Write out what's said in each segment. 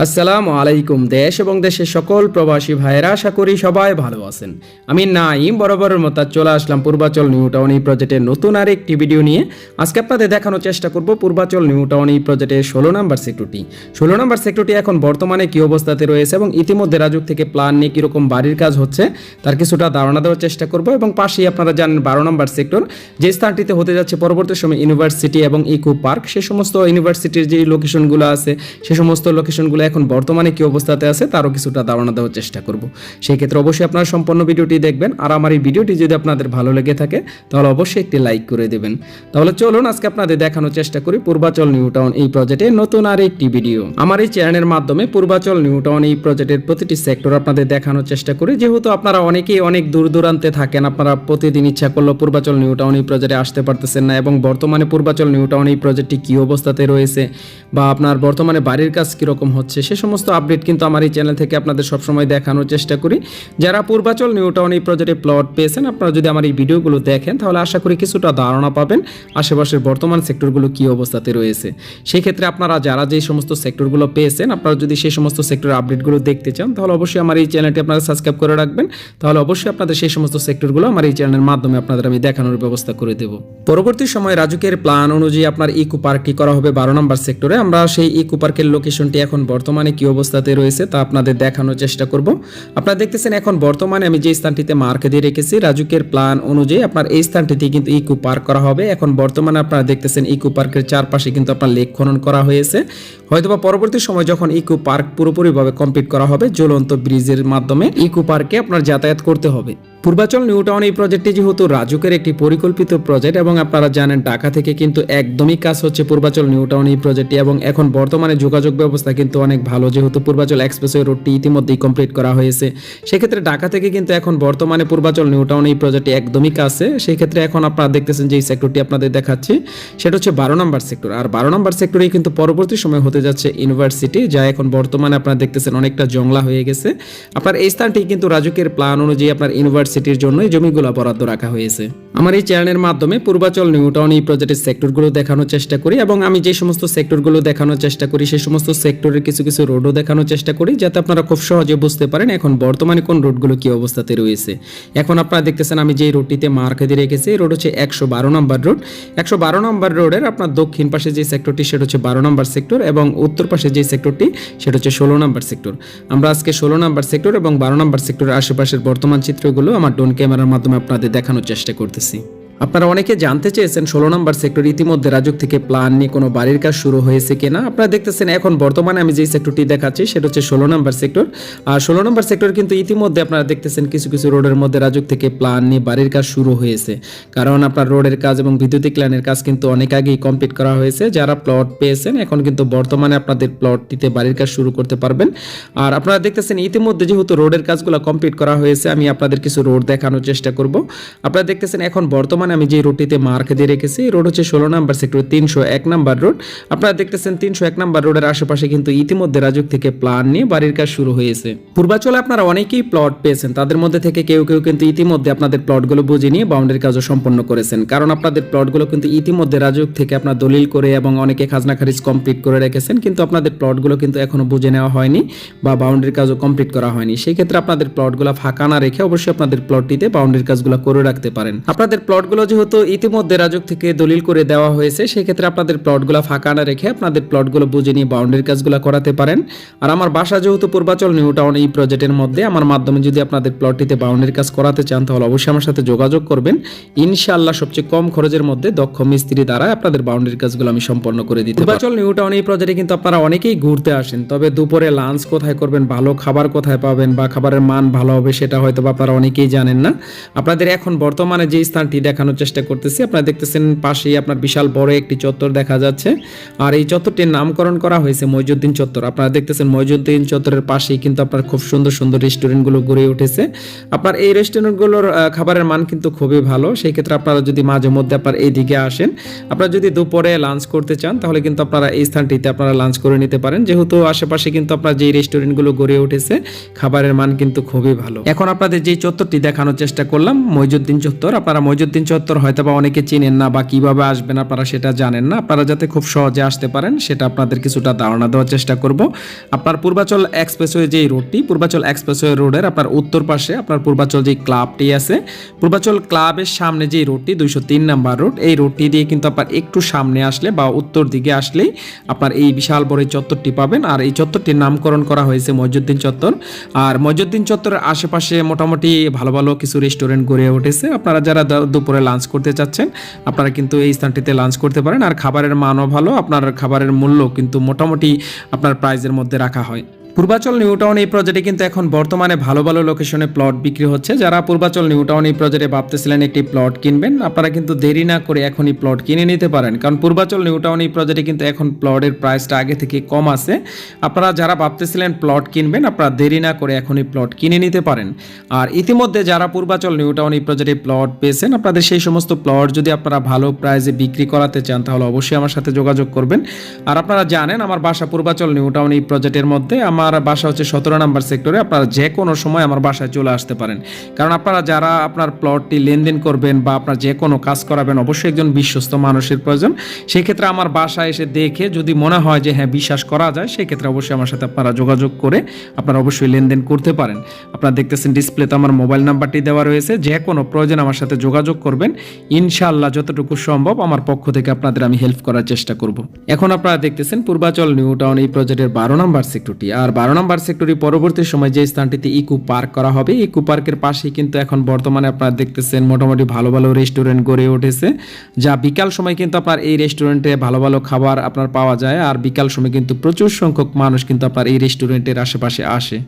আসসালামু আলাইকুম, দেশ এবং দেশের সকল প্রবাসী ভাইয়েরা, আশা করি সবাই ভালো আছেন। আমি নাইম বরাবরের মতো চলে আসলাম পূর্বাচল নিউ টাউন এই প্রজেক্টের নতুন আর একটি ভিডিও নিয়ে। আজকে আপনাদের দেখানোর চেষ্টা করব পূর্বাচল নিউ টাউন এই প্রজেক্টের ষোলো নম্বর সেক্টরটি ষোলো নম্বর সেক্টরটি এখন বর্তমানে কি অবস্থাতে রয়েছে এবং ইতিমধ্যে রাজুক থেকে প্ল্যান নিয়ে কীরকম বাড়ির কাজ হচ্ছে, তার কিছুটা ধারণা দেওয়ার চেষ্টা করব এবং পাশেই আপনারা জানেন বারো নম্বর সেক্টর যে স্থানটিতে হতে যাচ্ছে পরবর্তী সময় ইউনিভার্সিটি এবং ইকো পার্ক সে সমস্ত ইউনিভার্সিটির যে লোকেশনগুলো আছে, সে সমস্ত লোকেশনগুলো এখন বর্তমানে কি অবস্থাতে আছে তারও কিছুটা ধারণা দেওয়ার চেষ্টা করব। সেই ক্ষেত্রে অবশ্যই আপনারা সম্পূর্ণ ভিডিওটি দেখবেন। আর আমার এই ভিডিওটি যদি আপনাদের ভালো লেগে থাকে, তাহলে অবশ্যই একটি লাইক করে দেবেন। তাহলে চলুন আজকে আপনাদের দেখানোর চেষ্টা করি পূর্বাচল নিউ টাউন এই প্রজেক্টে নতুন আর একটি ভিডিও। আমার এই চ্যানেলের মাধ্যমে পূর্বাচল নিউ টাউন এই প্রজেক্টের প্রতিটি সেক্টর আপনাদের দেখানোর চেষ্টা করি। যেহেতু আপনারা অনেকেই অনেক দূর দূরান্তে থাকেন, আপনারা প্রতিদিন ইচ্ছা করল পূর্বাচল নিউ টাউন এই প্রজেক্টে আসতে পারতেছেন না এবং বর্তমানে পূর্বাচল নিউ টাউন এই প্রজেক্টটি কী অবস্থাতে রয়েছে বা আপনার বর্তমানে বাড়ির কাজ কীরকম হচ্ছে সে সমস্ত আপডেট কিন্তু আমার এই চ্যানেল থেকে আপনাদের সবসময় দেখানোর চেষ্টা করি। যারা পূর্বাচল নিউ টাউন এই প্রজেক্টে প্লট পেয়েছেন, আপনারা যদি আমার এই ভিডিওগুলো দেখেন, তাহলে আশা করি কিছুটা ধারণা পাবেন আশেপাশের বর্তমান সেক্টরগুলো কী অবস্থাতে রয়েছে। সেই ক্ষেত্রে আপনারা যারা যে সমস্ত সেক্টরগুলো পেয়েছেন, আপনারা যদি সেই সমস্ত সেক্টরের আপডেটগুলো দেখতে চান, তাহলে অবশ্যই আমার এই চ্যানেলটি আপনারা সাবস্ক্রাইব করে রাখবেন। তাহলে অবশ্যই আপনাদের সেই সমস্ত সেক্টরগুলো আমার এই চ্যানেলের মাধ্যমে আপনাদের আমি দেখানোর ব্যবস্থা করে দেব। পরবর্তী সময় রাজুকের প্ল্যান অনুযায়ী আপনার ইকো পার্কটি করা হবে বারো নম্বর সেক্টরে আমরা সেই ইকো পার্কের লোকেশনটি এখন বর্তমানে কি অবস্থাতে রয়েছে তা আপনাদের দেখানোর চেষ্টা করব। আপনারা দেখতেছেন এখন বর্তমানে আমি যে স্থানটিতে মার্ক দিয়ে রেখেছি, রাজুকের প্ল্যান অনুযায়ী আপনার এই স্থানটিতে কিন্তু ইকো পার্ক করা হবে। এখন বর্তমানে আপনারা দেখতেছেন ইকো পার্কের চারপাশে কিন্তু আপনার লেক খনন করা হয়েছে। হয়তোবা পরবর্তী সময় যখন ইকো পার্ক পুরোপুরিভাবে কমপ্লিট করা হবে, জ্বলন্ত ব্রিজের মাধ্যমে ইকো পার্কে আপনার যাতায়াত করতে হবে। পূর্বাচল নিউ টাউন এই প্রজেক্টটি যেহেতু রাজুকের একটি পরিকল্পিত প্রজেক্ট এবং আপনারা জানেন ঢাকা থেকে কিন্তু একদমই কাজ হচ্ছে পূর্বাচল নিউ টাউন এই প্রজেক্টটি এবং এখন বর্তমানে যোগাযোগ ব্যবস্থা কিন্তু অনেক ভালো। যেহেতু পূর্বাচল এক্সপ্রেসওয়ে রোডটি ইতিমধ্যেই কমপ্লিট করা হয়েছে, সেক্ষেত্রে ঢাকা থেকে কিন্তু এখন বর্তমানে পূর্বাচল নিউ টাউন এই প্রজেক্টটি একদমই কাছে। সেই ক্ষেত্রে এখন আপনারা দেখতেছেন যে এই সেক্টরটি আপনাদের দেখাচ্ছি, সেটা হচ্ছে বারো নম্বর সেক্টর আর বারো নম্বর সেক্টরেই কিন্তু পরবর্তী সময় হতে যাচ্ছে ইউনিভার্সিটি যা এখন বর্তমানে আপনারা দেখতেছেন অনেকটা জংলা হয়ে গেছে। আপনার এই স্থানটি কিন্তু রাজুকের প্ল্যান অনুযায়ী আপনার ইউনিভার্সিটির জন্য এই জমিগুলো বরাদ্দ রাখা হয়েছে। আমার এই চ্যানেলের মাধ্যমে পূর্বাচল, নিউ টাউন, এই প্রজেক্টের সেক্টরগুলো দেখানোর চেষ্টা করি এবং আমি যে সমস্ত সেক্টরগুলো দেখানোর চেষ্টা করি সেই সমস্ত সেক্টরের কিছু কিছু রোডও দেখানোর চেষ্টা করি যাতে আপনারা খুব সহজে বুঝতে পারেন এখন বর্তমানে কোন রোডগুলো কি অবস্থাতে রয়েছে। এখন আপনারা দেখতেছেন আমি যে রোডটিতে মার্ক দিয়ে রেখেছি রোড হচ্ছে একশো বারো নম্বর রোড একশো বারো নম্বর রোডের আপনার দক্ষিণ পাশে যে সেক্টরটি সেটা হচ্ছে বারো নম্বর সেক্টর এবং উত্তর পাশে যে সেক্টরটি সেটা হচ্ছে ষোলো নম্বর সেক্টর আমরা আজকে ষোলো নম্বর সেক্টর এবং বারো নম্বর সেক্টরের আশেপাশের বর্তমান চিত্রগুলো আমার ড্রোন ক্যামেরার মাধ্যমে আপনাদের দেখানোর চেষ্টা করতেছি। আপনারা অনেকে জানতে চেয়েছেন ষোলো নম্বর সেক্টর ইতিমধ্যে রাজুক থেকে প্ল্যান নিয়ে কোনো বাড়ির কাজ শুরু হয়েছে কিনা। আপনারা দেখতেছেন এখন বর্তমানে আমি যে সেক্টরটি দেখাচ্ছি, সেটা হচ্ছে ষোলো নম্বর সেক্টর। আর ষোলো নম্বর সেক্টর কিন্তু ইতিমধ্যে আপনারা দেখতেছেন কিছু কিছু রোডের মধ্যে রাজুক থেকে প্ল্যান নিয়ে বাড়ির কাজ শুরু হয়েছে। কারণ আপনার রোডের কাজ এবং বিদ্যুতিক লাইনের কাজ কিন্তু অনেক আগেই কমপ্লিট করা হয়েছে। যারা প্লট পেয়েছেন, এখন কিন্তু বর্তমানে আপনাদের প্লটটিতে বাড়ির কাজ শুরু করতে পারবেন। আর আপনারা দেখতেছেন ইতিমধ্যে যেহেতু রোডের কাজগুলো কমপ্লিট করা হয়েছে, আমি আপনাদের কিছু রোড দেখানোর চেষ্টা করব। আপনারা দেখতেছেন এখন বর্তমানে আমি যে রোডটিতে মার্ক দিয়ে রেখেছি রোড হচ্ছে ষোলো নাম্বার সেক্টর তিনশো এক নাম্বার রোড আপনারা দেখতেছেন তিনশো এক নাম্বার রোডের আশেপাশে কিন্তু ইতিমধ্যে রাজুক থেকে প্ল্যান নিয়ে বাড়ির কাজ শুরু হয়েছে। পূর্বাচলে আপনারা অনেকেই প্লট পেয়েছেন, তাদের মধ্যে থেকে কেউ কেউ কিন্তু ইতিমধ্যে আপনাদের প্লটগুলো বুঝে নিয়ে বাউন্ডারি কাজও সম্পন্ন করেছেন। কারণ আপনাদের প্লটগুলো কিন্তু ইতিমধ্যে রাজুক থেকে আপনার দলিল করে এবং অনেকে খাজনা খারিজ কমপ্লিট করে রেখেছেন, কিন্তু আপনাদের প্লটগুলো কিন্তু এখনও বুঝে নেওয়া হয়নি বা বাউন্ডারি কাজও কমপ্লিট করা হয়নি। সেই ক্ষেত্রে আপনাদের প্লটগুলো ফাঁকা না রেখে অবশ্যই আপনাদের প্লটটিতে বাউন্ডারি কাজগুলো করে রাখতে পারেন। আপনাদের প্লটগুলো যেহেতু ইতিমধ্যে রাজক থেকে দলিল করে দেওয়া হয়েছে, সেক্ষেত্রে আপনাদের প্লটগুলো ফাঁকা না রেখে আপনাদের প্লটগুলো বুঝে নিয়ে বাউন্ডারি কাজগুলো করাতে পারেন। আর আমার বাসা যেহেতু পূর্বাচল, নিউ টাউন এই প্রজেক্টের মধ্যে, আমার মাধ্যমে যদি আপনাদের প্লটটিতে বাউন্ডারি কাজ করাতে চান, তাহলে অবশ্যই আমার সাথে যোগাযোগ করবেন। ইনশাআল্লাহ সবচেয়ে কম খরচের মধ্যে দক্ষ মিস্ত্রি দ্বারা আপনাদের বাউন্ডারি কাজগুলো আমি সম্পন্ন করে দিতে পূর্বাচল, নিউ টাউন এই প্রজেক্টে কিন্তু আপনারা অনেকেই ঘুরতে আসেন, তবে দুপুরে লাঞ্চ কোথায় করবেন, ভালো খাবার কোথায় পাবেন বা খাবারের মান ভালো হবে সেটা হয়তো আপনারা অনেকেই জানেন না। আপনাদের এখন বর্তমানে যে স্থানটি দেখানোর চেষ্টা করতেছি। আপনারা দেখতেছেন পাশেই আপনার বিশাল বড় একটি চত্বর দেখা যাচ্ছে। আর এই চত্বরটির নামকরণ করা হয়েছে মইজুদ্দিন চত্বর। আপনারা দেখতেছেন মইজুদ্দিন চত্বরের পাশেই কিন্তু আপনার খুব সুন্দর সুন্দর রেস্টুরেন্টগুলো গড়ে উঠেছে। আপনার এই রেস্টুরেন্টগুলোর খাবারের মান কিন্তু খুবই ভালো। সেই ক্ষেত্রে আপনারা যদি মাঝে মধ্যে আপনার এই দিকে আসেন, আপনারা যদি দুপুরে লাঞ্চ করতে চান, তাহলে কিন্তু আপনারা এই স্থানটিতে আপনারা লাঞ্চ করে নিতে পারেন। যেহেতু আশেপাশে কিন্তু আপনার যে রেস্টুরেন্টগুলো গড়ে উঠেছে, খাবারের মান কিন্তু খুবই ভালো। এখন আপনাদের যে চত্বরটি দেখানোর চেষ্টা করলাম, মইজুদ্দিন চত্বর। আপনারা মইজুদ্দিন চত্বর হয়তো বা অনেকে চিনেন না বা কীভাবে আসবেন আপনারা সেটা জানেন না। আপনারা যাতে খুব সহজে আসতে পারেন, সেটা আপনাদের কিছুটা ধারণা দেওয়ার চেষ্টা করব। আপনার পূর্বাচল এক্সপ্রেসওয়ে যে রোডটি, পূর্বাচল এক্সপ্রেসওয়ে রোডের আপনার উত্তর পাশে আপনার পূর্বাচল যে ক্লাবটি আছে, পূর্বাচল ক্লাবের সামনে যে রোডটি, দুইশো তিন নাম্বার রোড, এই রোডটি দিয়ে কিন্তু আপনার একটু সামনে আসলে বা উত্তর দিকে আসলেই আপনার এই বিশাল বড় এই চত্বরটি পাবেন। আর এই চত্বরটির নামকরণ করা হয়েছে মজুদ্দিন চত্বর। আর মজুদ্দিন চত্বরের আশেপাশে মোটামুটি ভালো ভালো কিছু রেস্টুরেন্ট গড়ে উঠেছে। আপনারা যারা দুপুরে লাঞ্চ করতে চাচ্ছেন, আপনারা কিন্তু এই স্থানটিতে লাঞ্চ করতে পারেন। আর খাবারের মানও ভালো, আপনার খাবারের মূল্য কিন্তু মোটামুটি আপনার প্রাইজের মধ্যে রাখা হয়। পূর্বাচল নিউ টাউন এই প্রজেক্টে কিন্তু এখন বর্তমানে ভালো ভালো লোকেশনে প্লট বিক্রি হচ্ছে। যারা পূর্বাচল নিউ টাউন এই প্রজেক্টে ভাবতেছিলেন একটি প্লট কিনবেন, আপনারা কিন্তু দেরি না করে এখনই প্লট কিনে নিতে পারেন। কারণ পূর্বাচল নিউ টাউন এই প্রজেক্টে কিন্তু এখন প্লটের প্রাইসটা আগে থেকে কম আছে। আপনারা যারা ভাবতেছিলেন প্লট কিনবেন, আপনারা দেরি না করে এখনই প্লট কিনে নিতে পারেন। আর ইতিমধ্যে যারা পূর্বাচল নিউ টাউন এই প্রজেক্টে প্লট পেয়েছেন, আপনাদের সেই সমস্ত প্লট যদি আপনারা ভালো প্রাইসে বিক্রি করাতে চান, তাহলে অবশ্যই আমার সাথে যোগাযোগ করবেন। আর আপনারা জানেন, আমার বাসা পূর্বাচল নিউ টাউন এই প্রজেক্টের মধ্যে আমার বাসা হচ্ছে সতেরো নাম্বার সেক্টরে, আপনারা যে কোনো সময় আমার বাসায় চলে আসতে পারেন। কারণ আপনারা যারা আপনার প্লটটি লেনদেন করবেন বা আপনার যে কোনো কাজ করাবেন, অবশ্যই একজন বিশ্বস্ত মানুষের প্রয়োজন। সেই ক্ষেত্রে আমার বাসায় এসে দেখে যদি মনে হয় যে হ্যাঁ বিশ্বাস করা যায়, সেক্ষেত্রে অবশ্যই আমার সাথে আপনারা যোগাযোগ করে আপনারা অবশ্যই লেনদেন করতে পারেন। আপনারা দেখতেছেন ডিসপ্লেতে আমার মোবাইল নাম্বারটি দেওয়া রয়েছে। যে কোনো প্রয়োজন আমার সাথে যোগাযোগ করবেন। ইনশাআল্লাহ যতটুকু সম্ভব আমার পক্ষ থেকে আপনাদের আমি হেল্প করার চেষ্টা করব। এখন আপনারা দেখতেছেন পূর্বাচল নিউ টাউন এই প্রজেক্টের বারো নাম্বার সেক্টরটি আর বারো নম্বর সেক্টরি পরবর্তী সময় যে স্থানটিতে ইকো পার্ক করা হবে, ইকো পার্কের পাশেই কিন্তু এখন বর্তমানে আপনারা দেখতেছেন মোটামুটি ভালো ভালো রেস্টুরেন্ট গড়ে উঠেছে, যা বিকাল সময় কিন্তু আপনার এই রেস্টুরেন্টে ভালো ভালো খাবার আপনার পাওয়া যায়, আর বিকাল সময় কিন্তু প্রচুর সংখ্যক মানুষ কিন্তু আপনার এই রেস্টুরেন্টের আশেপাশে আসে।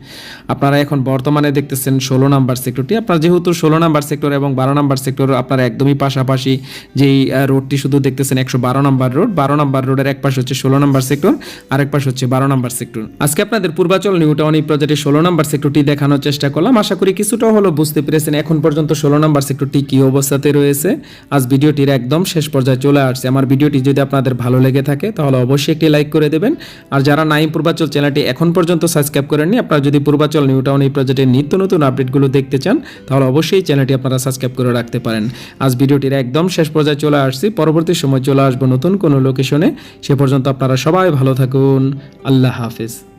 আপনারা এখন বর্তমানে দেখতেছেন ষোলো নাম্বার সেক্টরটি, আপনার যেহেতু ষোলো নাম্বার সেক্টর এবং বারো নাম্বার সেক্টর আপনার একদমই পাশাপাশি যেই রোডটি শুধু দেখতেছেন একশো বারো নাম্বার রোড, বারো নাম্বার রোডের এক পাশে হচ্ছে ষোলো নাম্বার সেক্টর আর এক পাশে হচ্ছে বারো নাম্বার সেক্টর। আজকে আপনাদের পূর্বাচল নিউ টাউন এই প্রজেক্টের ষোলো নাম্বার সেক্টরটি দেখানোর চেষ্টা করলাম। আশা করি কিছুটা হলো বুঝতে পেরেছেন। এখন পর্যন্ত ষোলো নাম্বার সেক্টরটি কী অবস্থাতে রয়েছে? আজ ভিডিওটির একদম শেষ পর্যায়ে চলে আসছে। আমার ভিডিওটি যদি আপনাদের ভালো লেগে থাকে, তাহলে অবশ্যই একটি লাইক করে দেবেন। আর যারা নাইম পূর্বাচল চ্যানেলটি এখন পর্যন্ত সাবস্ক্রাইব করেননি, আপনারা যদি পূর্বাচল নিউ টাউন এই প্রজেক্টের নিত্য নতুন আপডেটগুলো দেখতে চান, তাহলে অবশ্যই চ্যানেলটি আপনারা সাবস্ক্রাইব করে রাখতে পারেন। আজ ভিডিওটির একদম শেষ পর্যায়ে চলে আসছি। পরবর্তী সময় চলে আসব নতুন কোনো লোকেশনে। সে পর্যন্ত আপনারা সবাই ভালো থাকুন। আল্লাহ হাফিজ।